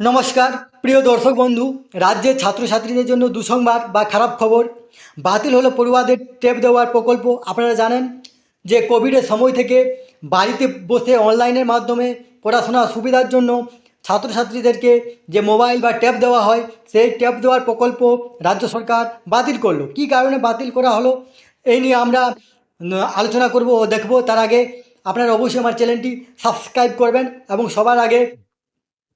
নমস্কার, প্রিয় দর্শক বন্ধু, রাজ্যের ছাত্রছাত্রীদের জন্য দুঃসংবাদ বা খারাপ খবর। বাতিল হলো পড়ুয়াদের টেপ দেওয়ার প্রকল্প, আপনারা জানেন যে কোভিডের সময় থেকে বাড়িতে বসে অনলাইনের মাধ্যমে পড়াশোনার সুবিধার জন্য ছাত্রছাত্রীদেরকে যে মোবাইল বা ট্যাব দেওয়া হয়, সেই ট্যাব দেওয়ার প্রকল্প রাজ্য সরকার বাতিল করল। কী কারণে বাতিল করা হলো, এই নিয়ে আমরা আলোচনা করব ও দেখব। তার আগে আপনারা অবশ্যই আমার চ্যানেলটি সাবস্ক্রাইব করবেন এবং সবার আগে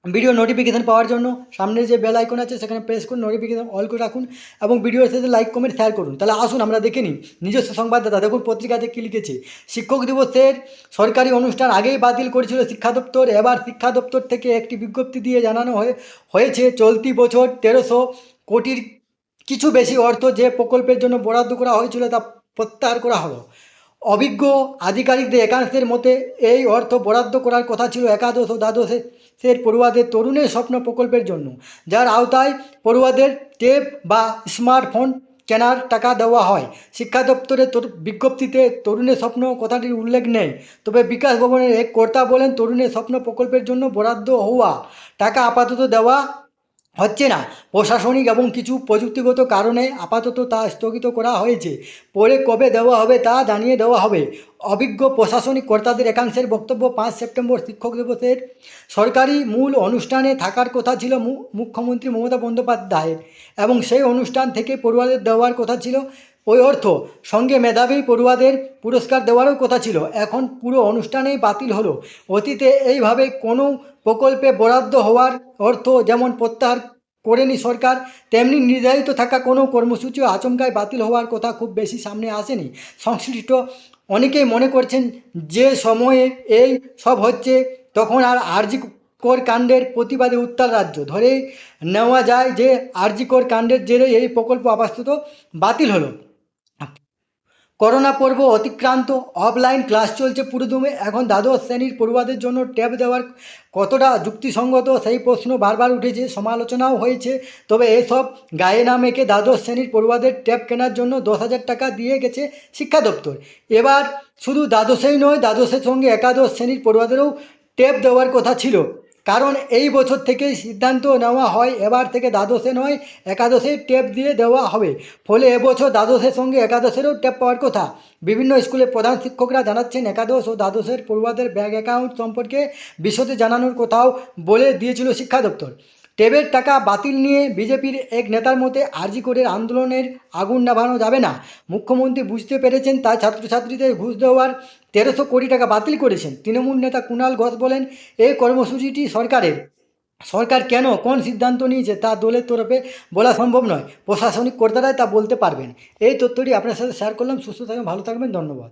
ভিডিও নোটিফিকেশান পাওয়ার জন্য সামনে যে বেল আইকন আছে, সেখানে প্রেস করুন নোটিফিকেশান অল করে রাখুন এবং ভিডিওর সাথে লাইক কমেন্ট শেয়ার করুন। তাহলে আসুন, আমরা দেখে নিই। নিজস্ব সংবাদদাতা, দেখুন পত্রিকাতে কী লিখেছে? শিক্ষক দিবসের সরকারি অনুষ্ঠান আগেই বাতিল করেছিল শিক্ষা দপ্তর। এবার শিক্ষা দপ্তর থেকে একটি বিজ্ঞপ্তি দিয়ে জানানো হয়ে, হয়েছে, চলতি বছর তেরোশো কোটির কিছু বেশি অর্থ যে প্রকল্পের জন্য বরাদ্দ করা হয়েছিল তা প্রত্যাহার করা হলো। অভিজ্ঞ আধিকারিকদের একাংশের মতে, এই অর্থ বরাদ্দ করার কথা ছিল একাদশ ও দ্বাদশের পড়ুয়াদের তরুণের স্বপ্ন প্রকল্পের জন্য, যার আওতায় পড়ুয়াদের টেপ বা স্মার্টফোন কেনার টাকা দেওয়া হয়। শিক্ষা দপ্তরের তরু- বিজ্ঞপ্তিতে তরুণের স্বপ্ন কথাটির উল্লেখ নেই, তবে বিকাশ ভবনের এক কর্তা বলেন, তরুণের স্বপ্ন প্রকল্পের জন্য বরাদ্দ হওয়া, টাকা আপাতত দেওয়া হচ্ছে না। প্রশাসনিক এবং কিছু প্রযুক্তিগত কারণে আপাতত তা স্থগিত করা হয়েছে। পরে কবে দেওয়া হবে তা জানিয়ে দেওয়া হবে। অভিজ্ঞ প্রশাসনিক কর্তাদের একাংশের বক্তব্য পাঁচ সেপ্টেম্বর শিক্ষক দিবসের সরকারি মূল অনুষ্ঠানে থাকার কথা ছিল মুখ্যমন্ত্রী মমতা বন্দ্যোপাধ্যায়ের। এবং সেই অনুষ্ঠান থেকে পড়ুয়াদের দেওয়ার কথা ছিল ওই অর্থ, সঙ্গে মেধাবী পড়ুয়াদের পুরস্কার দেওয়ারও কথা ছিল। এখন পুরো অনুষ্ঠানেই বাতিল হলো। অতীতে এইভাবে কোনো প্রকল্পে বরাদ্দ হওয়ার অর্থ যেমন প্রত্যাহার করেনি সরকার, তেমনি নির্ধারিত থাকা কোনো কর্মসূচিও আচমকায় বাতিল হওয়ার কথা খুব বেশি সামনে আসেনি। সংশ্লিষ্ট অনেকেই মনে করছেন, যে সময়ে এই সব হচ্ছে, তখন আর আরজি কর কাণ্ডের প্রতিবাদে উত্তাল রাজ্য। ধরেই নেওয়া যায় যে, আরজি কর কাণ্ডের জেরে এই প্রকল্প আপাতত বাতিল হলো। করোনা পর্ব অতিক্রান্ত। অফলাইন ক্লাস চলছে পুরোদমে। এখন দ্বাদশ শ্রেণির পড়ুয়াদের জন্য ট্যাব দেওয়ার কতটা যুক্তিসঙ্গত সেই প্রশ্ন বারবার উঠেছে, সমালোচনাও হয়েছে। তবে এসব গায়ে না মেখে দ্বাদশ শ্রেণির পড়ুয়াদের ট্যাব কেনার জন্য দশ হাজার টাকা দিয়ে গেছে শিক্ষা দপ্তর। এবার শুধু দ্বাদশেই নয়, দ্বাদশের সঙ্গে একাদশ শ্রেণির পড়ুয়াদেরও ট্যাব দেওয়ার কথা ছিল। কারণ এই বছর থেকেই সিদ্ধান্ত নেওয়া হয়, এবার থেকে দ্বাদশে নয়, একাদশে টেপ দিয়ে দেওয়া হবে। ফলে এবছর দ্বাদশের সঙ্গে একাদশেরও টেপ পাওয়ার কথা। বিভিন্ন স্কুলের প্রধান শিক্ষকরা জানাচ্ছেন, একাদশ ও দ্বাদশের পড়ুয়াদের ব্যাঙ্ক অ্যাকাউন্ট সম্পর্কে বিশদে জানানোর কথাও বলে দিয়েছিল শিক্ষা দপ্তর। ট্যাবের টাকা বাতিল নিয়ে বিজেপির এক নেতার মতে আরজি করে আন্দোলনের আগুন নেভানো যাবে না। মুখ্যমন্ত্রী বুঝতে পেরেছেন তাই ছাত্রছাত্রীদের ঘুষ দেওয়ার তেরোশো কোটি টাকা বাতিল করেছেন। তৃণমূল নেতা কুণাল ঘোষ বলেন, এই কর্মসূচিটি সরকারের। সরকার কেন, কোন সিদ্ধান্ত নিয়েছে তা দলের তরফে বলা সম্ভব নয়। প্রশাসনিক কর্তারাই তা বলতে পারবেন। এই তথ্যটি আপনার সাথে শেয়ার করলাম। সুস্থ থাকবেন, ভালো থাকবেন, ধন্যবাদ।